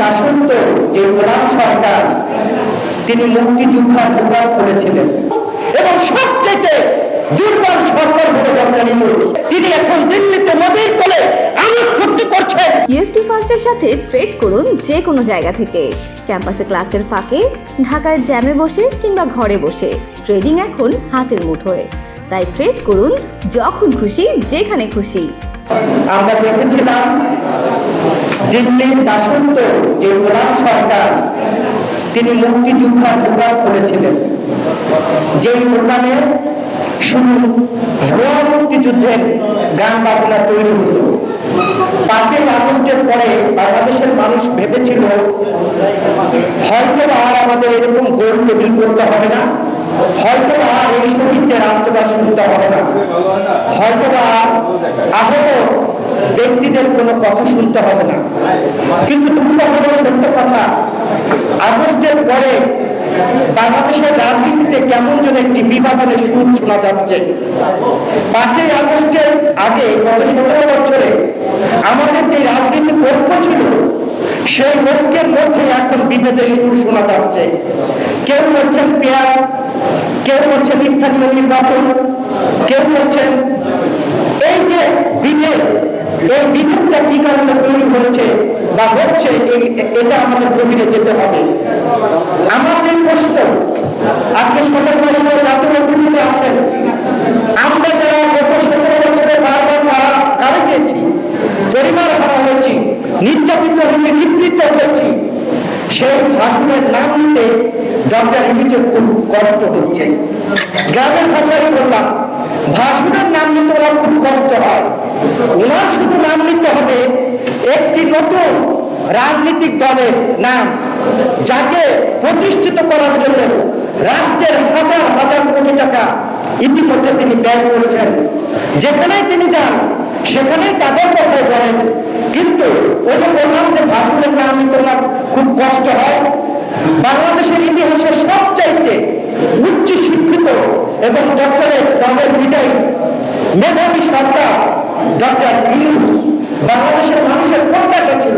দাসত্ব যে গোলাম সরকার তিনি মুক্তিযোদ্ধার দোকান করেছিলেন এবং সবচেয়ে দুর্বল সরকার বলে ডক্টর তিনি এখন দিল্লিতে মোদীর কোলে আমির ফুর্তি করছেন। ইউএফটি ফার্স্টের সাথে ট্রেড করুন যে কোনো জায়গা থেকে। ক্যাম্পাসে ক্লাসের ফাঁকে ঢাকার জ্যামে বসে কিংবা ঘরে বসে। ট্রেডিং এখন হাতের মুঠোয়। তাই ট্রেড করুন যখন খুশি যেখানে খুশি। আমরা দেখেছিলাম দিল্লির দাসত্ব, যে গোলাম সরকার, তিনি মুক্তিযোদ্ধার দোকান করেছিলেন। যেই দোকানে শুধু ভুয়া মুক্তিযুদ্ধের গান বাজনা তৈরি হতো। পাঁচই আগস্টের পরে বাংলাদেশের মানুষ ভেবেছিল হয়তো আর আমাদের এরকম গোল টেবিল করতে হবে না হয়তো আর এই শহীদদের আত্মবাস শুনতে হবে না হয়তো আর আহত ব্যক্তিদের কোনো কথা শুনতে হবে না। কিন্তু সত্য কথা। আগস্টের পরে বাংলাদেশের রাজনীতিতে কেমন যেন একটি বিভাজনের সুর শোনা যাচ্ছে। পাঁচই আগস্টের আগে গত সতেরো বছরে আমাদের যে রাজনীতিক ঐক্য ছিল, সেই ঐক্যের মধ্যে এখন বিভেদের সুর শোনা যাচ্ছে। কেউ বলছেন পেয়ার, কেউ বলছেন স্থানীয় নির্বাচন কেউ বলছেন এই যে বিভেদ এই বিভেদটা কি কারণে তৈরি হয়েছে বা হচ্ছে এটা আমাদের গভীরে যেতে হবে। আমার যে প্রশ্ন, আজকে সতেরো বছর জাতীয় নেতৃত্বে আছেন আমরা যারা গত সতেরো বছরে বারবার মারা কারে গিয়েছি পরিবার হারা হয়েছি নির্যাতিত হয়েছি নিবৃত্ত হয়েছি সেই ভাষণের নাম নিতে ডক্টর ইমিজের খুব কষ্ট হচ্ছে গ্রামের ভাষায় বললাম, ভাষণের নাম নিতে ওনার খুব কষ্ট হয়। ওনার শুধু নাম নিতে হবে একটি নতুন রাজনৈতিক দলের নাম, যাকে প্রতিষ্ঠিত করার জন্য রাষ্ট্রের হাজার হাজার কোটি টাকা ইতিমধ্যে তিনি ব্যয় করেছেন। যেখানেই তিনি যান, সেখানেই তাদের কথাই বলেন। কিন্তু ওই যে বললাম যে ভাষণের নাম নিতে ওনার খুব কষ্ট হয়, বাংলাদেশের ইতিহাসে সবচাইতে উচ্চ শিক্ষিত এবং ডক্টরের নবেল বিজয়ী মেধাবী সরকার ডক্টর ইউনুস বাংলাদেশের মানুষের প্রত্যাশা ছিল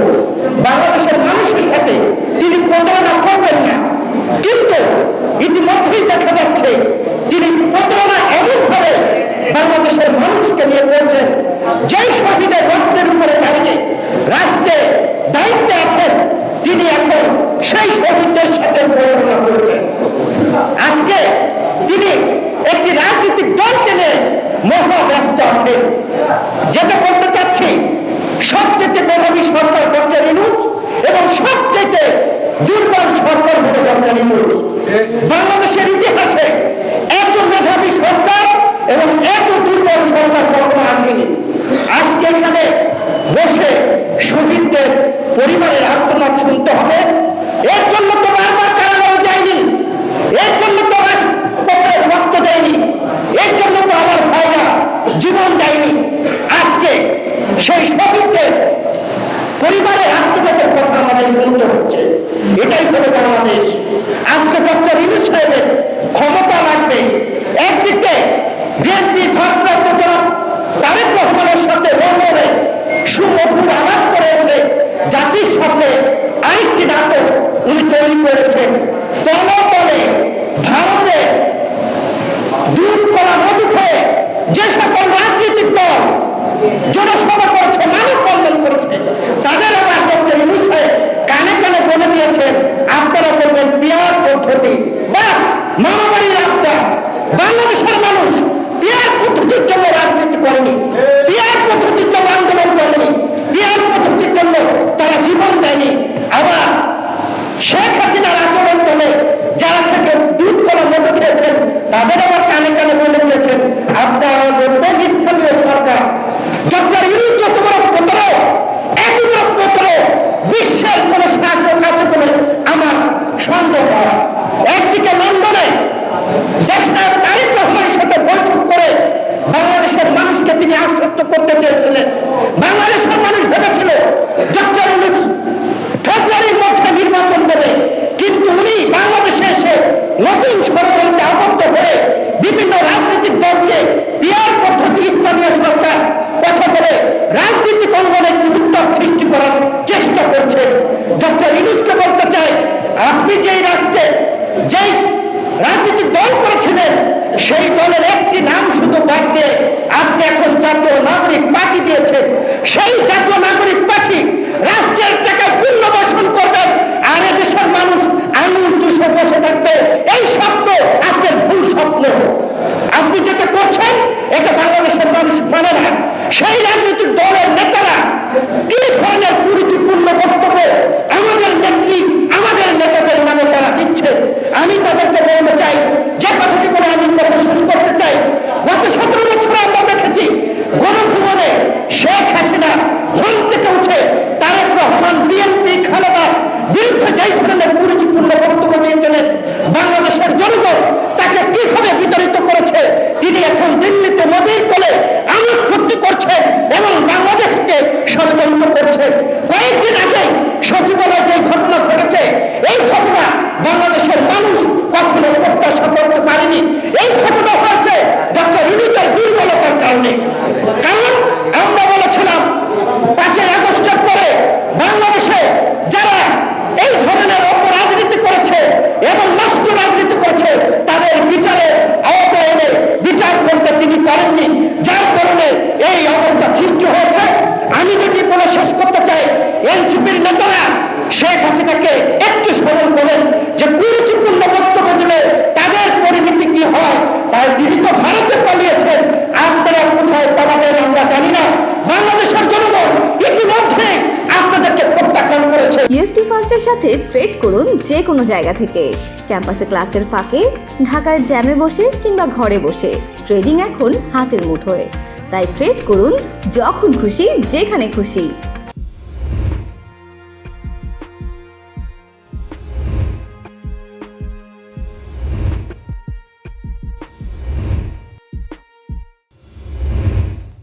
বাংলাদেশের মানুষের সাথে তিনি প্রতারণা করবেন না কিন্তু ইতিমধ্যেই দেখা যাচ্ছে তিনি প্রতারণা এমনভাবে বাংলাদেশের মানুষকে নিয়ে বলছেন যেই শহীদের রক্তের উপরে দাঁড়িয়ে রাষ্ট্রে দায়িত্বে আছেন তিনি এখন সেই শহীদদের সাথে প্রতারণা করেছে আজকে তিনি একটি রাজনৈতিক দলকে নিয়ে মহা ব্যস্ত আছেন। যেটা বলতে চাচ্ছি, সবচেয়ে মেধাবী সরকার ডক্টর ইনুজ এবং সবচেয়ে দুর্বল সরকার হলো ডক্টর ইনুজ বাংলাদেশের ইতিহাসে এত মেধাবী সরকার এবং এত দুর্বল সরকার কখনো আসেনি। আজকে এখানে বসে শহীদদের বিএনপি ভারপ্রাপ্ত জনাব তারেক রহমানের সাথে বন্ধনে সুমধুর আলাপ করেছে জাতির সামনে আরেকটি নাটক উনি তৈরি করেছেন। তলতলে ভারতে দূর করা নদী হয়ে যে সকল রাজনীতিক দল জনসভা করেছে, মানব বন্ধন করেছে, তাদের আবার ডক্টর বিষয়ে কানে কানে বলে দিয়েছেন, আপনারা করবেন পিয়ার পদ্ধতি। বা মামাবাড়ির আত্মা বাংলাদেশের মানুষ గుర్తించే రాజనీతి కొరని দল সেই দলের একটি নাম শুধু বাদ আপনি এখন জাতীয় নাগরিক পাখি দিয়েছেন। সেই জাতীয় নাগরিক পার্টি রাষ্ট্রের টাকায় পুনর্বাসন করবেন আর দেশের মানুষ আঙুল চুষে বসে থাকবে। এই স্বপ্ন আপনার ভুল স্বপ্ন আপনি যেটা করছেন এটা বাংলাদেশের মানুষ মানে না সেই রাজনৈতিক দলের নেতারা কি ধরনের কুরুচিপূর্ণ বক্তব্য আমাদের নেত্রী আমাদের নেতাদের নামে তারা দিচ্ছে আমি তাদেরকে বলতে চাই যে কথাটি বলে আমি কথা শেষ করতে চাই গত সতেরো বছর আমরা দেখেছি গণভবনে শেখ হাসিনা হল থেকে উঠে তারেক রহমান বিএনপি খালেদার বিরুদ্ধে যেই ধরনের কুরুচিপূর্ণ বক্তব্য দিয়েছিলেন বাংলাদেশের জনগণ তাকে কীভাবে বিতাড়িত করেছে তিনি এখন দিল্লিতে মোদীর কোলে আমির ফুর্তি করছেন এবং বাংলাদেশকে ষড়যন্ত্র করছেন কয়েকদিন আগে সচিবালয়ে যে ঘটনা ঘটেছে এই ঘটনা বাংলাদেশের মানুষ কখনো প্রত্যাশা করতে পারেনি এই ঘটনা হয়েছে ডক্টর ইউনিটের দুর্বলতার কারণে কারণ আমরা বলেছিলাম পাঁচই আগস্টের পরে বাংলাদেশে যারা এই ধরনের অপরাজনীতি করেছে এবং নষ্ট রাজনীতি করেছে তাদের বিচারের আওতায় এনে বিচার করতে তিনি পারেননি যার কারণে এই অবস্থা সৃষ্টি হয়েছে আমি যদি বলে শেষ করতে চাই এনসিপির নেতারা শেখ হাসিনাকে একটু স্মরণ করেন যে কুরুচিপূর্ণ বক্তব্য দিলে তাদের পরিণতি কি হয় তিনি তো ভারতে পালিয়েছেন, আপনারা কোথায় পালাবেন আমরা জানি না। বাংলাদেশের জনগণ ইতিমধ্যে আপনাদেরকে প্রত্যাখ্যান করেছে। ইউএফটি সাথে ট্রেড করুন যে কোনো জায়গা থেকে। ক্যাম্পাসে ক্লাসের ফাঁকে ঢাকার জ্যামে বসে কিংবা ঘরে বসে। ট্রেডিং এখন হাতের মুঠোয়। তাই ট্রেড করুন যখন খুশি, যেখানে খুশি।